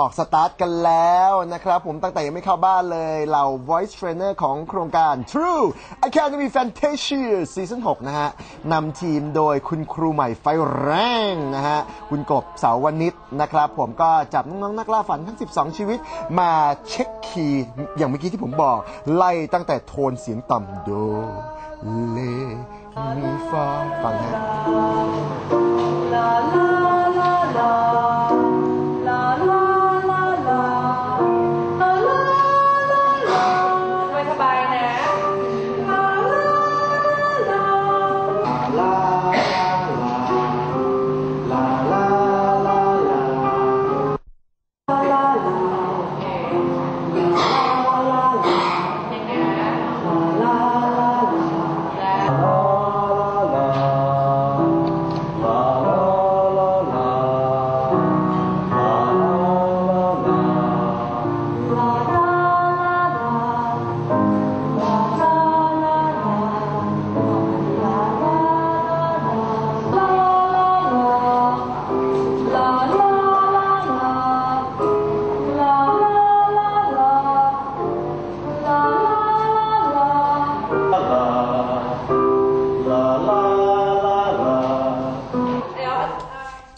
ออกสตาร์ทกันแล้วนะครับ ผมตั้งแต่ยังไม่เข้าบ้านเลยเหล่า voice trainer ของโครงการ True Academy Fantasia Season 6 นะฮะนำทีมโดยคุณครูใหม่ไฟแรงนะฮะ คุณกบเสาวนิชนะครับ ผมก็จับน้องๆนักล่าฝันทั้ง 12 ชีวิต มาเช็คคีย์อย่างเมื่อกี้ที่ผมบอก ไล่ตั้งแต่โทนเสียงต่ำโดเลมีฟาฟังฮะ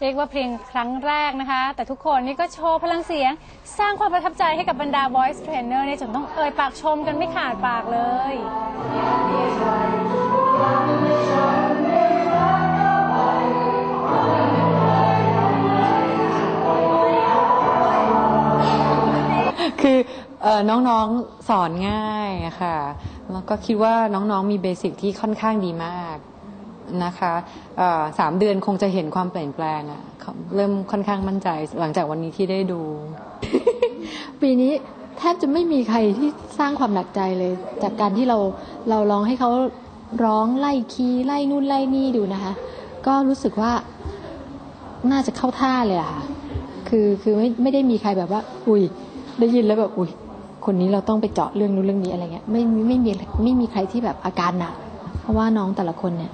เรียกว่าเพลงครั้งแรกนะคะ แต่ทุกคนนี่ก็โชว์พลังเสียง สร้างความประทับใจให้กับบรรดา voice trainer เนี่ยจนต้องเอ่ยปากชมกันไม่ขาดปากเลยคือเอ่อน้องๆสอนง่ายอะค่ะ แล้วก็คิดว่าน้องๆมีเบสิกที่ค่อนข้างดีมาก นะคะสามเดือนคงจะเห็นความเปลี่ยนแปลงอะเริ่มค่อนข้างมั่นใจหลังจากวันนี้ที่ได้ดู ปีนี้แทบจะไม่มีใครที่สร้างความหนักใจเลย จากการที่เราเราลองให้เขาร้องไล่คีย์ไล่นู่นไล่นี่ดูนะคะ ก็รู้สึกว่าน่าจะเข้าท่าเลยอะค่ะ คือคือไม่ไม่ได้มีใครแบบว่า อุ้ยได้ยินแล้วแบบอุ้ยคนนี้เราต้องไปเจาะเรื่องนู้นเรื่องนี้อะไรเงี้ยไม่ไม่มีไม่มีใครที่แบบอาการหนักเพราะว่าน้องแต่ละคนเนี่ย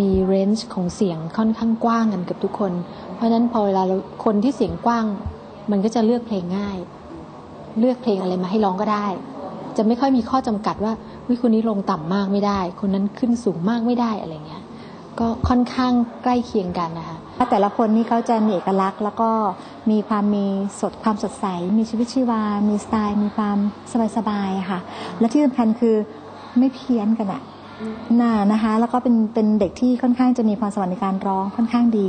มีเรนจ์ของเสียงค่อนข้างกว้างกันกับทุกคน เพราะฉะนั้นพอเวลาคนที่เสียงกว้าง มันก็จะเลือกเพลงง่าย เลือกเพลงอะไรมาให้ร้องก็ได้ จะไม่ค่อยมีข้อจำกัดว่าวิคนนี้ลงต่ำมากไม่ได้ คนนั้นขึ้นสูงมากไม่ได้อะไรเงี้ย ก็ค่อนข้างใกล้เคียงกันนะคะแต่ละคนนี่เขาจะมีเอกลักษณ์ แล้วก็มีความมีสดความสดใส มีชีวิตชีวา มีสไตล์ มีความสบายๆค่ะ และที่สำคัญคือไม่เพี้ยนกันอะ น่านะคะ แล้วก็เป็นเป็นเด็กที่ค่อนข้างจะมีความสวรรค์ในการร้องค่อนข้างดี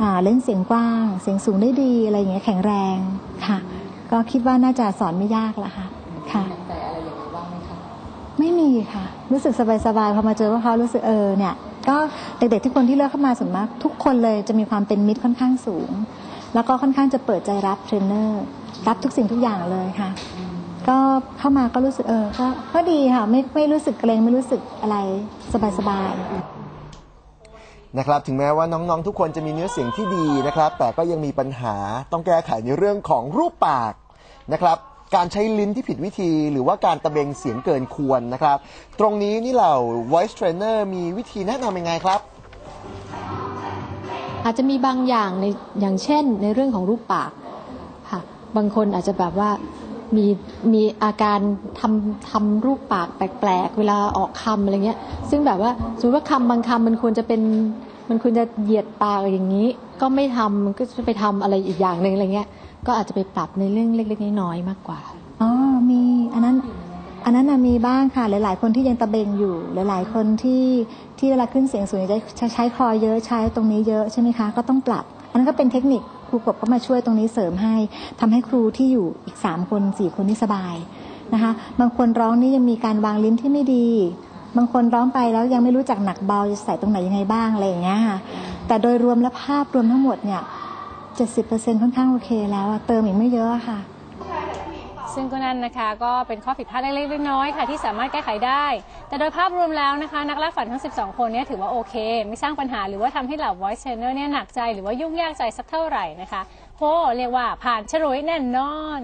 อ่าเล่นเสียงกว้าง เสียงสูงได้ดีอะไรอย่างเงี้ยแข็งแรงค่ะ ก็คิดว่าน่าจะสอนไม่ยากละค่ะค่ะแต่อะไรอย่างนี้บ้างไหมคะไม่มีค่ะ รู้สึกสบายๆพอมาเจอพวกเขารู้สึกเออเนี่ยก็เด็กๆที่คนที่เลือกเข้ามาส่วนมากทุกคนเลยจะมีความเป็นมิตรค่อนข้างสูง แล้วก็ค่อนข้างจะเปิดใจรับเทรนเนอร์รับทุกสิ่งทุกอย่างเลยค่ะ ก็เข้ามาก็รู้สึกเออก็ก็ดีค่ะไม่ไม่รู้สึกเกรงไม่รู้สึกอะไรสบายๆนะครับ ถึงแม้ว่าน้องๆ ทุกคนจะมีเนื้อเสียงที่ดีนะครับ แต่ก็ยังมีปัญหาต้องแก้ไขในเรื่องของรูปปากนะครับการใช้ลิ้นที่ผิดวิธีหรือว่าการตะเบงเสียงเกินควรนะครับ ตรงนี้นี่เหล่า voice trainer มีวิธีแนะนำยังไงครับ อาจจะมีบางอย่างในอย่างเช่น ในเรื่องของรูปปากค่ะบางคนอาจจะแบบว่า มีมีอาการทำทำรูปปากแปลกๆ เวลาออกคำอะไรเงี้ย ซึ่งแบบว่าสมมติว่าคำบางคำมันควรจะเป็นมันควรจะเหยียดปากอย่างนี้ ก็ไม่ทำก็จะไปทำอะไรอีกอย่างหนึ่งอะไรเงี้ย ก็อาจจะไปปรับในเรื่องเล็กๆน้อยๆมากกว่าอ๋อมีอันนั้นอันนั้นมีบ้างค่ะ หลาย ๆ คนที่ยังตะเบงอยู่ หลาย ๆ คนที่ที่เวลาขึ้นเสียงสูงจะใช้ใช้คอเยอะใช้ตรงนี้เยอะใช่ไหมคะก็ต้องปรับ อันนั้นก็เป็นเทคนิค ครูกบก็มาช่วยตรงนี้เสริมให้ทำให้ครูที่อยู่อีกสามคนสี่คนนี่สบายนะคะ บางคนร้องนี่ยังมีการวางลิ้นที่ไม่ดี บางคนร้องไปแล้วยังไม่รู้จักหนักเบาจะใส่ตรงไหนยังไงบ้างอะไรอย่างเงี้ยค่ะแต่โดยรวมและภาพรวมทั้งหมดเนี่ยเจ็ดสิบเปอร์เซ็นค่อนข้างโอเคแล้วเติมอีกไม่เยอะค่ะ ซึ่งก็นั่นนะคะก็เป็นข้อผิดพลาดเล็กๆน้อยๆค่ะที่สามารถแก้ไขได้ แต่โดยภาพรวมแล้วนะคะ นักล่าฝันทั้ง 12 คนนี้ถือว่าโอเค ไม่สร้างปัญหาหรือว่าทำให้เหล่า voice trainer เนี่ยหนักใจหรือว่ายุ่งยากใจสักเท่าไหร่นะคะโหเรียกว่าผ่านฉลุยแน่นอน